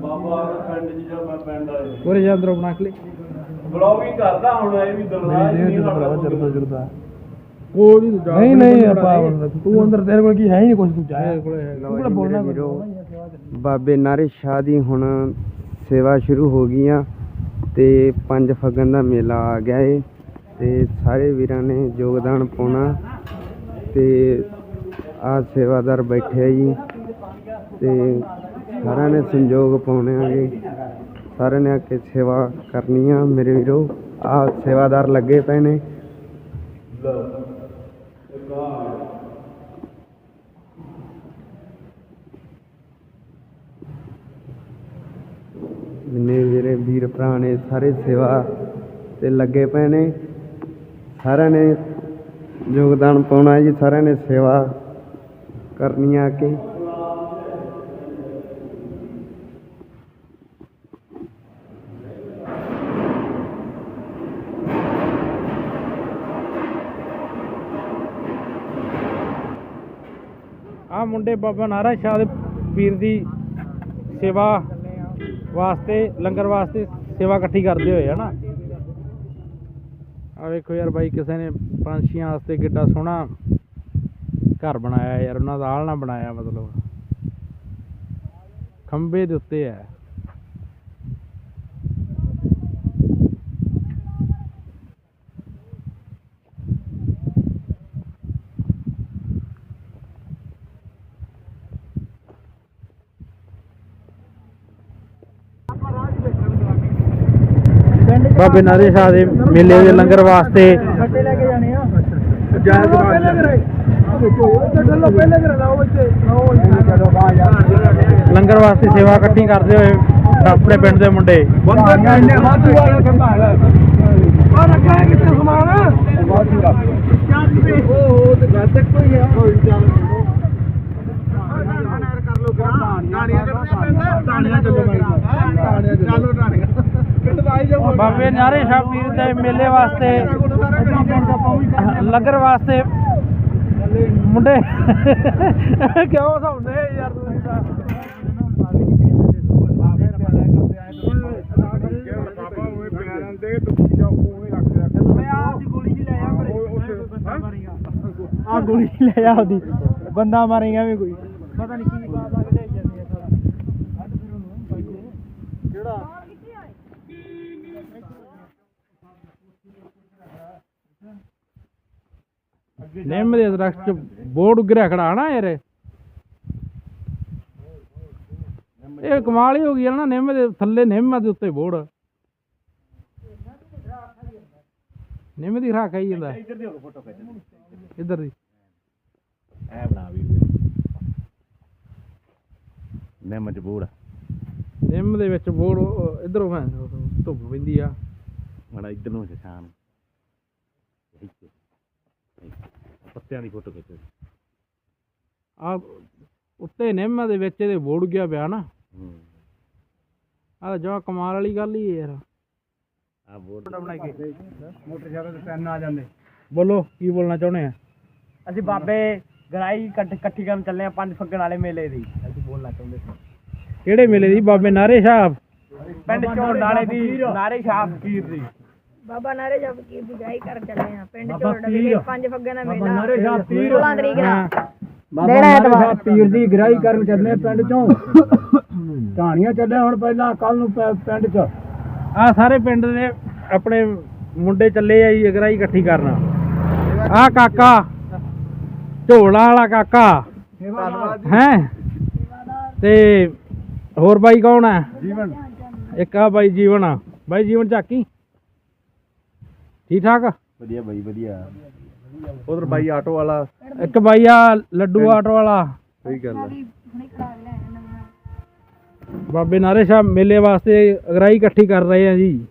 ਬਾਬਾ ਪਿੰਡ ਚ ਜਦੋਂ ਮੈਂ ਪਿੰਡ ਆਇਆ ਉਰੇ ਜਾ ਅੰਦਰੋਂ ਬਣਾ ਕੇ ਲੈ ਬਲੌਗਿੰਗ ਕਰਦਾ ਹੁਣ ਇਹ ਵੀ ਦਰਵਾਜ਼ਾ ਨਹੀਂ ਹਟਦਾ ਜਰਦਾ ਕੋਈ ਨਹੀਂ ਨਹੀਂ ਆਪਾਂ ਤੂੰ ਅੰਦਰ ਤੇਰੇ ਕੋਲ ਕੀ ਹੈ ਹੀ ਨਹੀਂ ਕੁਝ ਤੂੰ ਜਾ ਤੇਰੇ ਕੋਲ ਕੋਲ ਬੋਲਣਾ ਕੁਛ। ਬਾਬੇ ਨਾਰੇ ਸ਼ਾਹ ਦੀ ਹੁਣ ਸੇਵਾ ਸ਼ੁਰੂ ਹੋ ਗਈ ਆ ਤੇ ਪੰਜ ਫਗਨ ਦਾ ਮੇਲਾ ਆ ਗਿਆ ਏ ਤੇ ਸਾਰੇ ਵੀਰਾਂ ਨੇ ਯੋਗਦਾਨ ਪਾਉਣਾ ਤੇ ਆ ਸੇਵਾਦਾਰ ਬੈਠੇ ਆ ਜੀ ਤੇ ਸਾਰਿਆਂ ਨੇ ਸੰਯੋਗ ਪਾਉਣੇ ਆ ਜੀ। ਸਾਰਿਆਂ ਨੇ ਆ ਕੇ ਸੇਵਾ ਕਰਨੀ ਆ ਮੇਰੇ ਵੀਰੋ। ਆ ਸੇਵਾਦਾਰ ਲੱਗੇ ਪਏ ਨੇ। ਜਿੰਨੇ ਮੇਰੇ ਵੀਰ ਭਰਾ ਨੇ, ਸਾਰੇ ਸੇਵਾ ਤੇ ਲੱਗੇ ਪਏ ਨੇ। ਸਾਰਿਆਂ ਨੇ ਯੋਗਦਾਨ ਪਾਉਣਾ ਜੀ, ਸਾਰਿਆਂ ਨੇ ਸੇਵਾ ਕਰਨੀ ਆ ਕੇ। ਆ ਮੁੰਡੇ ਬਾਬਾ ਨਾਰਾ ਸ਼ਾਹ ਦੇ ਪੀਰ ਦੀ ਸੇਵਾ ਵਾਸਤੇ, ਲੰਗਰ ਵਾਸਤੇ ਸੇਵਾ ਇਕੱਠੀ ਕਰਦੇ ਹੋਏ, ਹਨਾ? ਆ ਵੇਖੋ ਯਾਰ ਬਾਈ, ਕਿਸੇ ਨੇ ਪੰਛੀਆਂ ਵਾਸਤੇ ਕਿੱਡਾ ਸੋਹਣਾ ਘਰ ਬਣਾਇਆ ਯਾਰ, ਉਹਨਾਂ ਦਾ ਆਲਣਾ ਬਣਾਇਆ ਮਤਲਬ। ਖੰਬੇ ਦੇ ਉੱਤੇ ਹੈ। ਬਾਬੇ ਨਾਰੇ ਸ਼ਾਹ ਦੇ ਮੇਲੇ ਦੇ ਲੰਗਰ ਵਾਸਤੇ ਲੰਗਰ ਵਾਸਤੇ ਸੇਵਾ ਇਕੱਠੀ ਕਰਦੇ ਹੋਏ ਆਪਣੇ ਪਿੰਡ ਦੇ ਮੁੰਡੇ ਬੰਦਾ ਇੰਨੇ ਵਾਧੂ ਵਾਲਾ ਸੰਭਾਲ ਆ ਰੱਖਿਆ ਹੈ ਕਿੱਥੇ ਸਮਾਨ ਵਾਧੂ ਰੱਖ ਉਹ ਤੇ ਘਰ ਤੱਕ ਕੋਈ ਆ ਕੋਈ ਚੱਲ ਕਰ ਲੋ ਟਾਣੀਆਂ ਟਾਣੀਆਂ ਚੱਲੋ ਟਾਣੀਆਂ ਚੱਲੋ ਟਾਣੀਆਂ ਪਿੰਡ ਦਾ ਆਈ ਜਾਓ ਬਾਬੇ ਨਾਰੇ ਸ਼ਾਹ ਪੀਰ ਦੇ ਮੇਲੇ ਵਾਸਤੇ ਲੰਗਰ ਵਾਸਤੇ ਮੁੰਡੇ ਕਿਉਂ ਸੌਂਦੇ ਯਾਰ ਤੁਸੀਂ ਤਾਂ? ਆ ਗੋਲੀ ਲੈ ਆ ਉਹਦੀ ਬੰਦਾ ਮਾਰੇਗਾ ਵੀ ਕੋਈ। ਪਤਾ ਨਹੀਂ ਕੀ ਬਾਤ ਆ ਕੇ ਲੈ ਜਾਂਦੇ ਆ ਸਾਰਾ ਅੱਡ ਫਿਰ ਉਹਨੂੰ ਜਿਹੜਾ ਨਿੰਮ ਦੇ ਦਰਖਤ ਚ ਬੋਰਡ ਉਗਰਿਆ ਖੜਾ ਨਾ ਯਾਰ। ਇਹ ਕਮਾਲ ਹੀ ਹੋ ਗਈ ਨਾ ਨਿੰਮ ਦੇ ਥੱਲੇ ਨਿੰਮ ਦੇ ਉੱਤੇ ਬੋਰਡ ਨਿੰਮ ਦੀ ਰਾਖ ਆਈ ਜਾਂਦਾ। ਇੱਧਰ ਦੀ ਫੋਟੋ ਖਿੱਚ ਇੱਧਰ ਦੀ। ਐ ਬਣਾ ਵੀ। ਮੈਂ ਮਜਬੂਰ ਆ ਨਿੰਮ ਦੇ ਵਿੱਚ ਬੋਰਡ ਇਧਰੋਂ ਮੈਂ ਧੁੱਪ ਪੈਂਦੀ ਆ। ਮੜਾ ਇੱਧਰ ਨੂੰ ਪੱਤਿਆਂ ਦੀ ਫੋਟੋ ਖਿੱਚ ਆ ਉੱਤੇ ਨਿੰਮ ਦੇ ਵਿੱਚ ਇਹਦੇ ਬੋਰਡ ਗਿਆ ਪਿਆ ਨਾ। ਹੂੰ। ਆ ਜੋ ਕਮਾਲ ਵਾਲੀ ਗੱਲ ਹੀ ਯਾਰ। ਆ ਬੋਰਡ ਬਣਾ ਕੇ ਮੋਟਰਸਾਈਕਲ ਤੇ ਪੈਨ ਆ ਜਾਂਦੇ। ਬੋਲੋ ਕੀ ਬੋਲਣਾ ਚਾਹੁੰਦੇ ਆ? ਅਸੀਂ ਬਾਬੇ ਗਰਾਈ ਇਕੱਠੀ ਕਰਨ ਚੱਲੇ ਆ ਪੰਜ ਫੱਗਣ ਵਾਲੇ ਮੇਲੇ ਦੀ। ਅਸੀਂ ਬੋਲਣਾ ਚਾਹੁੰਦੇ ਸੀ। ਕਿਹੜੇ ਮੇਲੇ ਦੀ? ਬਾਬੇ ਨਾਰੇ ਸਾਹਿਬ। ਪਿੰਡ ਝੋੜ ਵਾਲੇ ਦੀ ਨਾਰੇ ਸ਼ਾਹ ਫਕੀਰ ਦੀ। ਬਾਬਾ ਨਾਰੇ ਜਪ ਕੀ ਬੁਝਾਈ ਕਰ ਚੱਲੇ ਆ ਪਿੰਡ ਬਾਬਾ ਝੋੜ ਪੀਰ। ਪੰਜ ਫੱਗਿਆਂ ਦਾ ਮੇਲਾ। ਨਾਰੇ ਸ਼ਾਹ ਪੀਰ। 16 ਤਰੀਕ ਦਾ। ਬਾਬਾ ਨਾਰੇ ਸ਼ਾਹ ਪੀਰ ਦੀ ਗਰਾਈ ਕਰਨ ਚੱਲੇ ਪਿੰਡ ਚੋਂ। ਕਹਾਣੀਆਂ ਚੱਲੇ ਹੁਣ ਪਹਿਲਾਂ ਕੱਲ ਨੂੰ ਪੈ- ਪਿੰਡ ਚ। ਆ ਸਾਰੇ ਪਿੰਡ ਦੇ ਆਪਣੇ ਮੁੰਡੇ ਚੱਲੇ ਆ ਜੀ ਅਗਰਾਈ ਇਕੱਠੀ ਕਰਨ। ਆ ਕਾਕਾ ਢੋਲਾ ਵਾਲਾ ਕਾਕਾ। ਹੈ? ਤੇ ਹੋਰ ਬਾਈ ਕੌਣ ਹੈ ਜੀਵਨ। ਇੱਕ ਆ ਬਾਈ ਜੀਵਨ ਆ। ਬਾਈ ਜੀਵਨ ਝਾਕੀ ਠੀਕ ਠਾਕ? ਵਧੀਆ ਬਾਈ ਵਧੀਆ। ਉਧਰ ਬਾਈ ਆਟੋ ਵਾਲਾ। ਇੱਕ ਬਾਈ ਆ ਲੱਡੂ ਆਟੋ ਵਾਲਾ। ਸਹੀ ਗੱਲ ਆ। ਬਾਬੇ ਨਾਰੇ ਸਾਹਿਬ ਮੇਲੇ ਵਾਸਤੇ ਅਗਰਾਈ ਇਕੱਠੀ ਕਰ ਰਹੇ ਆ ਜੀ।